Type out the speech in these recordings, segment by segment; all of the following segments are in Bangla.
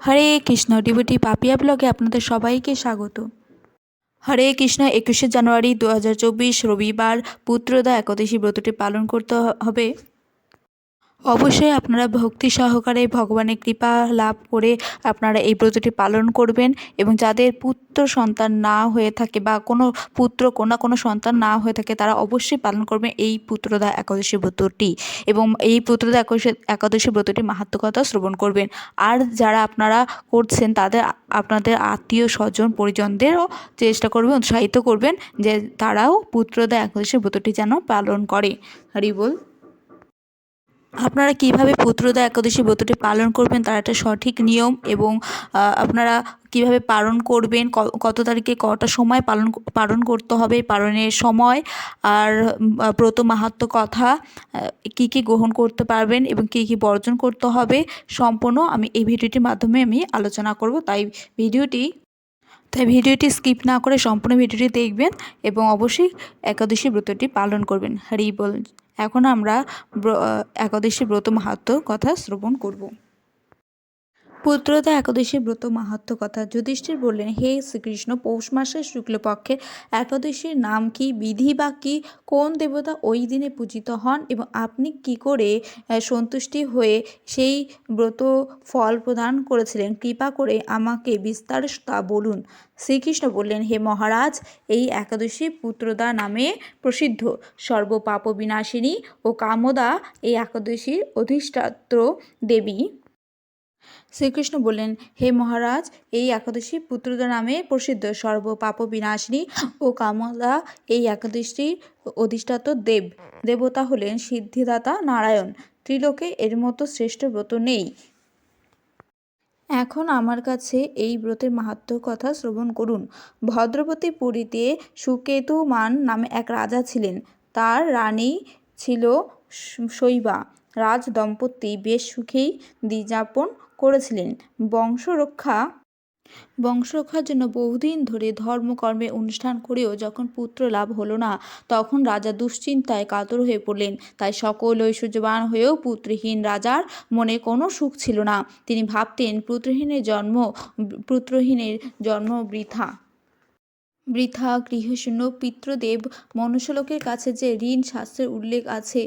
হরে কৃষ্ণ ডিবিটি পাপিয়া ব্লগে আপনাদের সবাইকে স্বাগত। হরে কৃষ্ণ, একুশে জানুয়ারি দু হাজার চব্বিশ রবিবার পুত্রদা একাদশী ব্রতটি পালন করতে হবে। অবশ্যই আপনারা ভক্তি সহকারে ভগবানের কৃপা লাভ করে আপনারা এই ব্রতটি পালন করবেন এবং যাদের পুত্র সন্তান না হয়ে থাকে বা কোনো পুত্র কোনো কোনো সন্তান না হয়ে থাকে, তারা অবশ্যই পালন করবেন এই পুত্রদা একাদশী ব্রতটি। এবং এই পুত্রদা একাদশী একাদশী ব্রতটি মাহাত্মকতা শ্রবণ করবেন। আর যারা আপনারা করছেন, তাদের আপনাদের আত্মীয়, স্বজন, পরিজনদেরও চেষ্টা করবেন, উৎসাহিত করবেন যে তারাও পুত্রদা একাদশী ব্রতটি যেন পালন করে। হরি বল। আপনারা কীভাবে পুত্রদা একাদশী ব্রতটি পালন করবেন, তার একটা সঠিক নিয়ম এবং আপনারা কীভাবে পালন করবেন কত তারিখে কটা সময় পালন পালন করতে হবে, পালনের সময়, আর ব্রত মাহাত্ম কথা কি কি গ্রহণ করতে পারবেন এবং কি কি বর্জন করতে হবে, সম্পূর্ণ আমি এই ভিডিওটির মাধ্যমে আমি আলোচনা করব। তাই ভিডিওটি তাই ভিডিওটি স্কিপ না করে সম্পূর্ণ ভিডিওটি দেখবেন এবং অবশ্যই একাদশী ব্রতটি পালন করবেন। হরি বল। এখন আমরা একাদশী ব্রত মাহাত্ম কথা শ্রবণ করব। পুত্রদা একাদশী ব্রত মাহাত্ম কথা যুধিষ্ঠির বললেন, হে শ্রীকৃষ্ণ, পৌষ মাসের শুক্লপক্ষের একাদশীর নাম কি, বিধি বা কি, কোন দেবতা ওই দিনে পূজিত হন এবং আপনি কি করে সন্তুষ্টি হয়ে সেই ব্রত ফল প্রদান করেছিলেন? কৃপা করে আমাকে বিস্তার তা বলুন। শ্রীকৃষ্ণ বললেন, হে মহারাজ, এই একাদশী পুত্রদা নামে প্রসিদ্ধ। সর্বপাপ বিনাশিনী ও কামদা এই একাদশীর অধিষ্ঠাত্র দেবী শ্রীকৃষ্ণ বললেন, হে মহারাজ, এই একাদশী পুত্রদা নামে প্রসিদ্ধ সর্ব পাপ বিনাশিনী ও কামলা এই একাদশীর অধিষ্ঠাত দেব। দেবতা হলেন সিদ্ধিদাতা নারায়ণ। ত্রিলোকে এর মতো শ্রেষ্ঠ ব্রত নেই। এখন আমার কাছে এই ব্রতের মাহাত্ম কথা শ্রবণ করুন। ভদ্রপতি পুরীতে সুকেতুমান নামে এক রাজা ছিলেন। তার রানী ছিল শৈবা। রাজ দম্পতি বেশ সুখেই দিনযাপন করেছিলেন। বংশরক্ষা, বংশরক্ষার জন্য বহুদিন ধরে ধর্মকর্মে অনুষ্ঠান করেও যখন পুত্র লাভ হলো না, তখন রাজা দুশ্চিন্তায় কাতর হয়ে পড়লেন। তাই সকল ঐশ্বর্যবান হয়েও পুত্রহীন রাজার মনে কোনো সুখ ছিল না। তিনি ভাবতেন পুত্রহীনের জন্ম পুত্রহীনের জন্ম বৃথা। বৃথা গৃহশূন্য পিতৃদেব মনুষ্যলোকের কাছে যে ঋণ শাস্ত্রের উল্লেখ আছে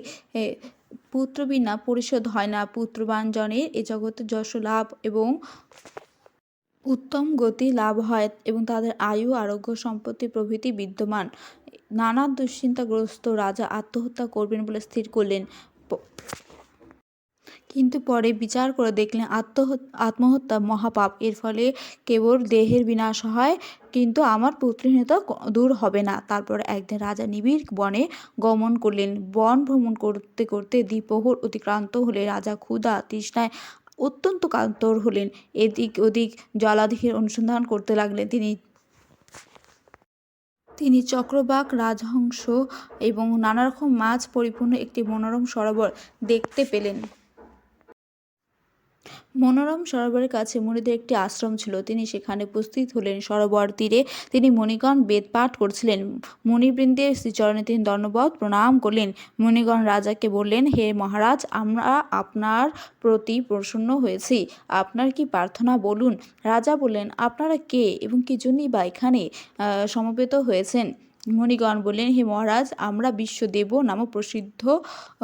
পুত্র বিনা পরিশোধ হয় না। পুত্রবান জনের এ জগতে যশ লাভ এবং উত্তম গতি লাভ হয় এবং তাদের আয়ু, আরোগ্য, সম্পত্তি প্রভৃতি বিদ্যমান। নানা দুশ্চিন্তাগ্রস্ত রাজা আত্মহত্যা করবেন বলে স্থির করলেন। কিন্তু পরে বিচার করে দেখলেন আত্মহত্যা মহাপাপ। এর ফলে কেবল দেহের বিনাশ হয়, কিন্তু আমার পুত্রহীনতা দূর হবে না। তারপর একদিন রাজা নিবিড় বনে গমন করলেন। বন ভ্রমণ করতে করতে দ্বিপ্রহর অতিক্রান্ত হলে রাজা ক্ষুধা তৃষ্ণায় অত্যন্ত কাতর হলেন। এদিক ওদিক জলাধির অনুসন্ধান করতে লাগলেন তিনি। তিনি চক্রবাক, রাজহংস এবং নানারকম মাছ পরিপূর্ণ একটি মনোরম সরোবর দেখতে পেলেন। মনোরম সরোবরের কাছে মুনিদের একটি আশ্রম ছিল। তিনি সেখানে উপস্থিত হলেন। সরোবর তীরে তিনি মণিগণ বেদ পাঠ করছিলেন। মণিবৃন্দের শ্রীচরণে তিনি দণ্ডবত প্রণাম করলেন। মুনিগণ রাজাকে বললেন, হে মহারাজ, আমরা আপনার প্রতি প্রসন্ন হয়েছি। আপনার কি প্রার্থনা বলুন? রাজা বললেন, আপনারা কে এবং কি জন্যই বা এখানে সমবেত হয়েছেন? মণিগণ বললেন, হে মহারাজ, আমরা বিশ্বদেব নামক প্রসিদ্ধ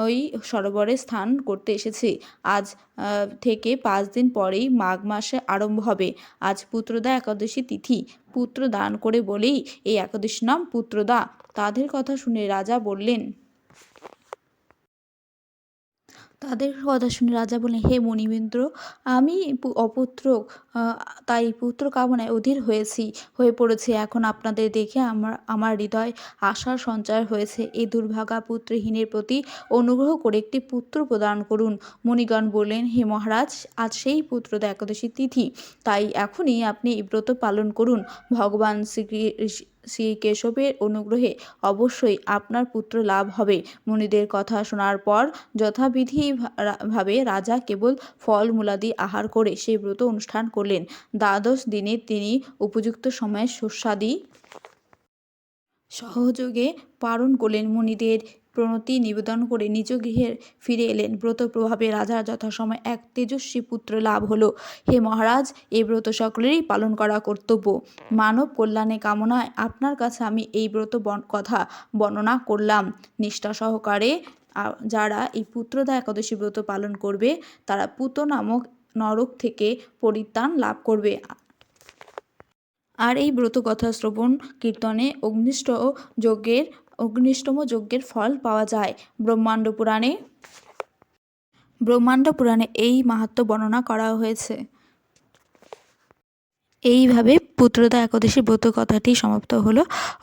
ওই সরোবরে স্থান করতে এসেছি। আজ থেকে পাঁচ দিন পরেই মাঘ মাসে আরম্ভ হবে। আজ পুত্রদা একাদশী তিথি। পুত্র দান করে বলেই এই একাদশী নাম পুত্রদা। তাদের কথা শুনে রাজা বললেন তাদের কথা শুনে রাজা বললেন, হে মণিবেন্দ্র আমি অপুত্র তাই পুত্র কামনায় অধীর হয়েছি, হয়ে পড়েছি। এখন আপনাদের দেখে আমার আমার হৃদয় আশার সঞ্চার হয়েছে। এই দুর্ভাগা পুত্রহীনের প্রতি অনুগ্রহ করে একটি পুত্র প্রদান করুন। মণিগণ বললেন, হে মহারাজ, আজ সেই পুত্র একাদশী তিথি। তাই এখনই আপনি এই ব্রত পালন করুন। ভগবান শ্রী শ্রী কেশবের অনুগ্রহে অবশ্যই আপনার পুত্র লাভ হবে। মুনিদের কথা শোনার পর যথাবিধি ভাবে রাজা কেবল ফল মূলাদি আহার করে সেই ব্রত অনুষ্ঠান করলেন। দ্বাদশ দিনে তিনি উপযুক্ত সময়ে শস্যাদি সহযোগে পালন করলেন মুনিদের প্রণতি নিবেদন করে নিজ গৃহে ফিরে এলেন। ব্রত প্রভাবে রাজার যথাসময় এক তেজস্বী পুত্র লাভ হলো। হে মহারাজ এই ব্রত সকলেরই পালন করা কর্তব্য। মানব কল্যাণে কামনায় আপনার কাছে আমি এই ব্রত কথা বর্ণনা করলাম। নিষ্ঠা সহকারে যারা এই পুত্রদা একাদশী ব্রত পালন করবে, তারা পুত নামক নরক থেকে পরিত্রাণ লাভ করবে। আর এই ব্রত কথা শ্রবণ, কীর্তনে, অগ্নিষ্ঠ যজ্ঞের অগ্নিষ্টম যজ্ঞের ফল পাওয়া যায়। ব্রহ্মাণ্ড পুরাণে ব্রহ্মাণ্ড পুরাণে এই মাহাত্ম বর্ণনা করা হয়েছে। এইভাবে পুত্রদা একাদশী ব্রত কথাটি সমাপ্ত হলো।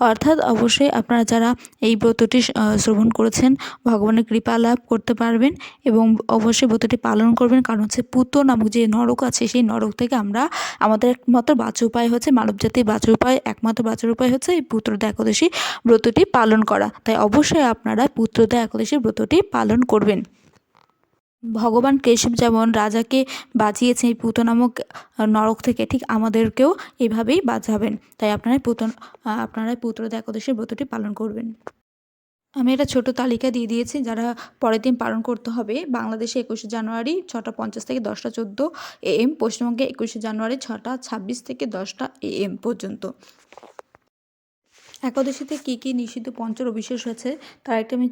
অর্থাৎ অবশ্যই আপনারা যারা এই ব্রতটি শ্রবণ করেছেন, ভগবানের কৃপা লাভ করতে পারবেন এবং অবশ্যই ব্রতটি পালন করবেন। কারণ হচ্ছে পুত নামক যে নরক আছে, সেই নরক থেকে আমরা, আমাদের একমাত্র বাঁচার উপায় হচ্ছে মানবজাতির বাঁচার উপায়, একমাত্র বাঁচার উপায় হচ্ছে এই পুত্রদা একাদশী ব্রতটি পালন করা। তাই অবশ্যই আপনারা পুত্রদা একাদশী ব্রতটি পালন করবেন। ভগবান কেশব যেমন রাজাকে বাঁচিয়েছেন এই পুত নামক নরক থেকে, ঠিক আমাদেরকেও এভাবেই বাঁচাবেন। তাই আপনারা পুত আপনারা পুত্রদা একাদশীর ব্রতটি পালন করবেন। আমি একটা ছোট তালিকা দিয়ে দিয়েছি, যারা পরের দিন পালন করতে হবে। বাংলাদেশে একুশে জানুয়ারি ছটা পঞ্চাশ থেকে দশটা চোদ্দ এএম পশ্চিমবঙ্গে একুশে জানুয়ারি ছটা ছাব্বিশ থেকে দশটা এ এম পর্যন্ত। একাদশীতে কী কী নিষিদ্ধ পঞ্চর অবিশেষ হয়েছে, তার একটা আমি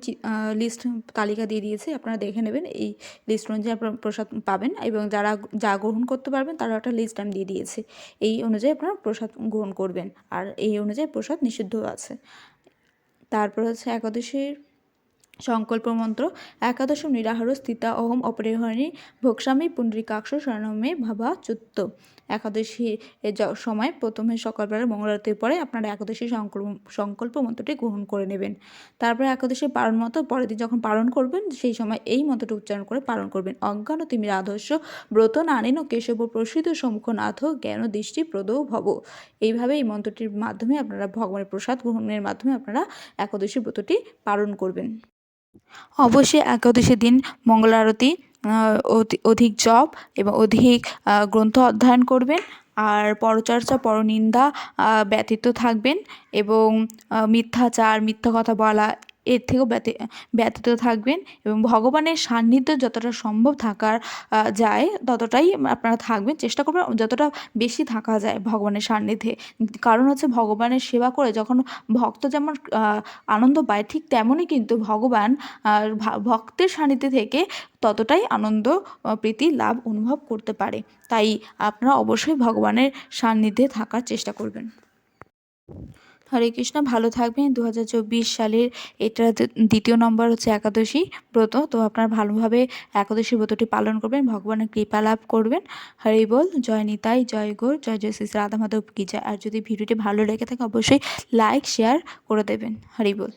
লিস্ট তালিকা দিয়ে দিয়েছি, আপনারা দেখে নেবেন, এই লিস্ট অনুযায়ী আপনারা প্রসাদ পাবেন এবং যারা যা গ্রহণ করতে পারবেন তারা একটা লিস্ট আমি দিয়ে দিয়েছি, এই অনুযায়ী আপনারা প্রসাদ গ্রহণ করবেন, আর এই অনুযায়ী প্রসাদ নিষিদ্ধ আছে। তারপর হচ্ছে একাদশীর সংকল্প মন্ত্র একাদশম নিরাহার স্থিতা অহম অপরিহরণী ভোক্সামি পুণ্ডরিকাক্ষ শরণমে ভাবা চুত্ত একাদশী সময় প্রথমে সকালবেলা মঙ্গলারতির পরে আপনারা একাদশী সংকল্প মন্ত্রটি গ্রহণ করে নেবেন। তারপরে একাদশী পালন মতো পরের দিন যখন পালন করবেন, সেই সময় এই মন্ত্রটি উচ্চারণ করে পালন করবেন। অজ্ঞান তিমির আদর্শ ব্রত নানিন কেশব প্রসিদ্ধ নাথ জ্ঞান দৃষ্টি প্রদ ভব। এইভাবে এই মন্ত্রটির মাধ্যমে আপনারা ভগবানের প্রসাদ গ্রহণের মাধ্যমে আপনারা একাদশী ব্রতটি পালন করবেন। অবশ্যই একাদশী দিন মঙ্গল আরতি অধি- অধিক জপ এবং অধিক গ্রন্থ অধ্যয়ন করবেন। আর পরচর্চা, পরনিন্দা ব্যতীত থাকবেন এবং মিথ্যাচার, মিথ্যা কথা বলা এর থেকেও ব্যতি, ব্যতীত থাকবেন এবং ভগবানের সান্নিধ্য যতটা সম্ভব থাকার যায় ততটাই আপনারা থাকবেন। চেষ্টা করবেন যতটা বেশি থাকা যায় ভগবানের সান্নিধ্যে। কারণ হচ্ছে ভগবানের সেবা করে যখন ভক্ত যেমন আনন্দ পায় ঠিক তেমনই কিন্তু ভগবান ভক্তের সান্নিধ্যে থেকে ততটাই আনন্দ প্রীতি লাভ অনুভব করতে পারে। তাই আপনারা অবশ্যই ভগবানের সান্নিধ্যে থাকার চেষ্টা করবেন। হরে কৃষ্ণ, ভালো থাকবেন। দু হাজার চব্বিশ সালের এটা দ্বিতীয় নম্বর হচ্ছে একাদশী ব্রত। তো আপনারা ভালোভাবে একাদশী ব্রতটি পালন করবেন, ভগবানের কৃপা লাভ করবেন। হরি বল, জয় নিতাই, জয় গোর, জয় জয় শ্রী রাধা মাধব কি আর যদি ভিডিওটি ভালো লেগে থাকে, অবশ্যই লাইক, শেয়ার করে দেবেন। হরি বল।